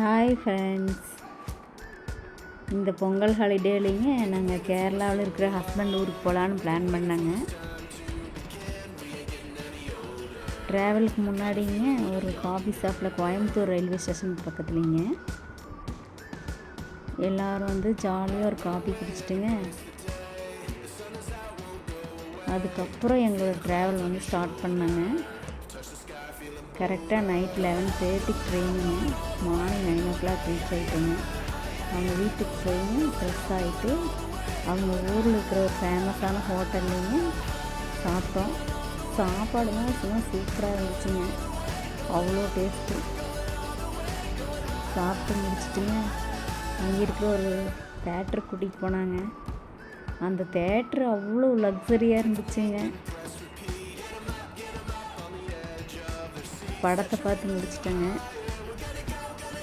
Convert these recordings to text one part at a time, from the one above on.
Hi friends இந்த பொங்கல் ஹாலிடேலிங்க நாங்கள் கேரளாவில் இருக்கிற ஹஸ்பண்ட் ஊருக்கு போகலான்னு பிளான் பண்ணாங்க. ட்ராவலுக்கு முன்னாடிங்க ஒரு காஃபி ஷாப்பில் கோயம்புத்தூர் ரயில்வே ஸ்டேஷன் பக்கத்துலேங்க. எல்லோரும் வந்து ஜாலியாக ஒரு காஃபி குடிச்சிட்டுங்க. அதுக்கப்புறம் எங்களோட ட்ராவல் வந்து ஸ்டார்ட் பண்ணாங்க. கரெக்டாக நைட் லெவன் தேர்ட்டிக்கு ட்ரெயினுங்க morning nine o'clock reach ஆகிட்டோங்க அவங்க வீட்டுக்கு போய் ஃப்ரெஷ் ஆகிட்டு அவங்க ஊரில் இருக்கிற ஒரு ஃபேமஸான ஹோட்டல்லையும் சாப்பிட்டோம். சாப்பாடுலாம் சும்மா சூப்பராக இருந்துச்சுங்க. அவ்வளோ டேஸ்ட்டு சாப்பிட்டு முடிச்சிட்டுங்க அங்கே இருக்கிற ஒரு தேட்ரு கூட்டிகிட்டு போனாங்க. அந்த தேட்ரு அவ்வளோ லக்ஸரியாக இருந்துச்சுங்க. படத்தை பார்த்து முடிச்சிட்டேங்க.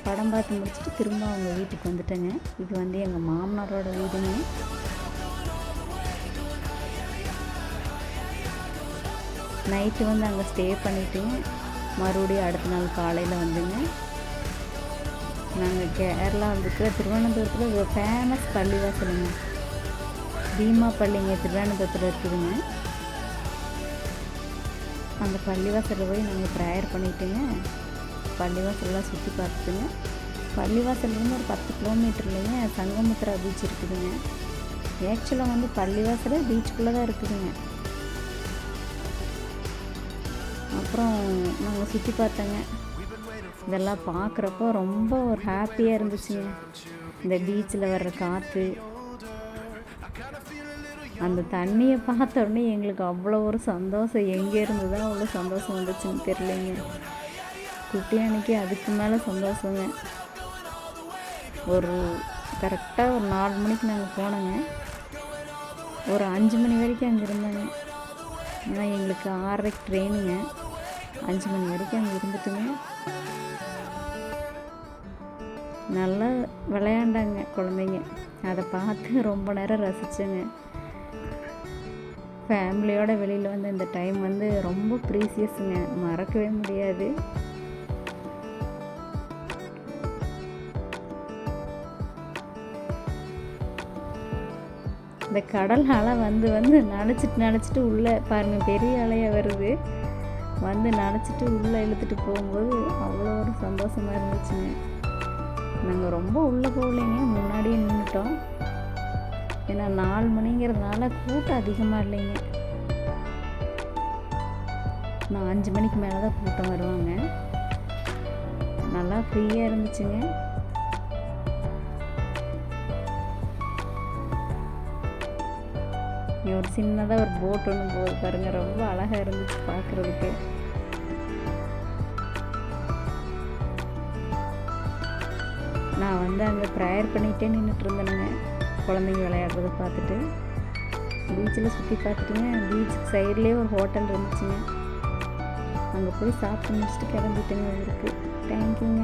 படம் பார்த்து முடிச்சுட்டு திரும்ப அவங்க வீட்டுக்கு வந்துட்டேங்க. இது வந்து எங்கள் மாமனாரோட வீடுங்க. நைட்டு வந்து அங்கே ஸ்டே பண்ணிவிட்டுங்க மறுபடியும் அடுத்த நாள் காலையில் வந்துங்க. நாங்கள் கேரளா இருக்கிற திருவனந்தபுரத்தில் ஒரு ஃபேமஸ் பள்ளிவாசலுங்க. பீமா பள்ளிங்க திருவனந்தபுரத்தில் இருக்குதுங்க. அந்த பள்ளிவாசலில் போய் நாங்கள் ப்ரேயர் பண்ணிட்டுங்க. பள்ளிவாசலெலாம் சுற்றி பார்த்துட்டுங்க. பள்ளிவாசல்லேருந்து ஒரு பத்து கிலோமீட்டர்லேங்க சங்கமுத்திரா பீச் இருக்குதுங்க. ஆக்சுவலாக வந்து பள்ளிவாசலே பீச்சுக்குள்ளே தான் இருக்குதுங்க. அப்புறம் நாங்கள் சுற்றி பார்த்தோங்க. இதெல்லாம் பார்க்குறப்போ ரொம்ப ஒரு ஹாப்பியாக இருந்துச்சுங்க. இந்த பீச்சில் வர்ற காற்று அந்த தண்ணியை பார்த்த உடனே எங்களுக்கு அவ்வளோ ஒரு சந்தோஷம். எங்கே இருந்து தான் அவ்வளோ சந்தோஷம் வந்துச்சுன்னு தெரியலைங்க. குட்டி அன்னைக்கு அதுக்கு மேலே சந்தோஷங்க. ஒரு கரெக்டாக ஒரு நாலு மணிக்கு நாங்கள் போனோங்க. ஒரு அஞ்சு மணி வரைக்கும் அங்கே இருந்தேங்க. ஏன்னா எங்களுக்கு ஆறரைக்கு ட்ரெயினுங்க. அஞ்சு மணி வரைக்கும் அங்கே இருந்துட்டுங்க. நல்லா விளையாண்டாங்க குழந்தைங்க. அதை பார்த்து ரொம்ப நேரம் ரசித்தேங்க ஃபேமிலியோட வெளியில் வந்து இந்த டைம் வந்து ரொம்ப ப்ரீசியஸுங்க. மறக்கவே முடியாது. இந்த கடல் அலை வந்து வந்து நினச்சிட்டு நினச்சிட்டு உள்ளே பாருங்கள் பெரிய அலையாக வருது. வந்து நினச்சிட்டு உள்ளே இழுத்துட்டு போகும்போது அவ்வளோ ஒரு சந்தோஷமாக இருந்துச்சுங்க. நாங்கள் ரொம்ப உள்ளே போகலைங்க. முன்னாடியே நின்றுட்டோம் ஏன்னா நாலு மணிங்கிறதுனால கூட்டம் அதிகமாக இல்லைங்க. நான் அஞ்சு மணிக்கு மேலே தான் கூட்டம் வருவாங்க. நல்லா ஃப்ரீயாக இருந்துச்சுங்க. ஒரு சின்னதாக ஒரு போட் ஒன்று போகுது பாருங்கள் ரொம்ப அழகாக இருந்துச்சு பார்க்குறதுக்கு நான் வந்து அங்கே ப்ரேயர் பண்ணிகிட்டே நின்றுட்டு இருந்தேனுங்க. குழந்தைங்க விளையாடுறத பார்த்துட்டு பீச்சில் சுற்றி பார்த்துட்டுங்க. பீச்சுக்கு சைட்லேயே ஒரு ஹோட்டல் இருந்துச்சுங்க. அங்கே போய் சாப்பிட்டு முடிச்சுட்டு கிளம்பிட்டுங்க. ஊருக்கு. தேங்க்யூங்க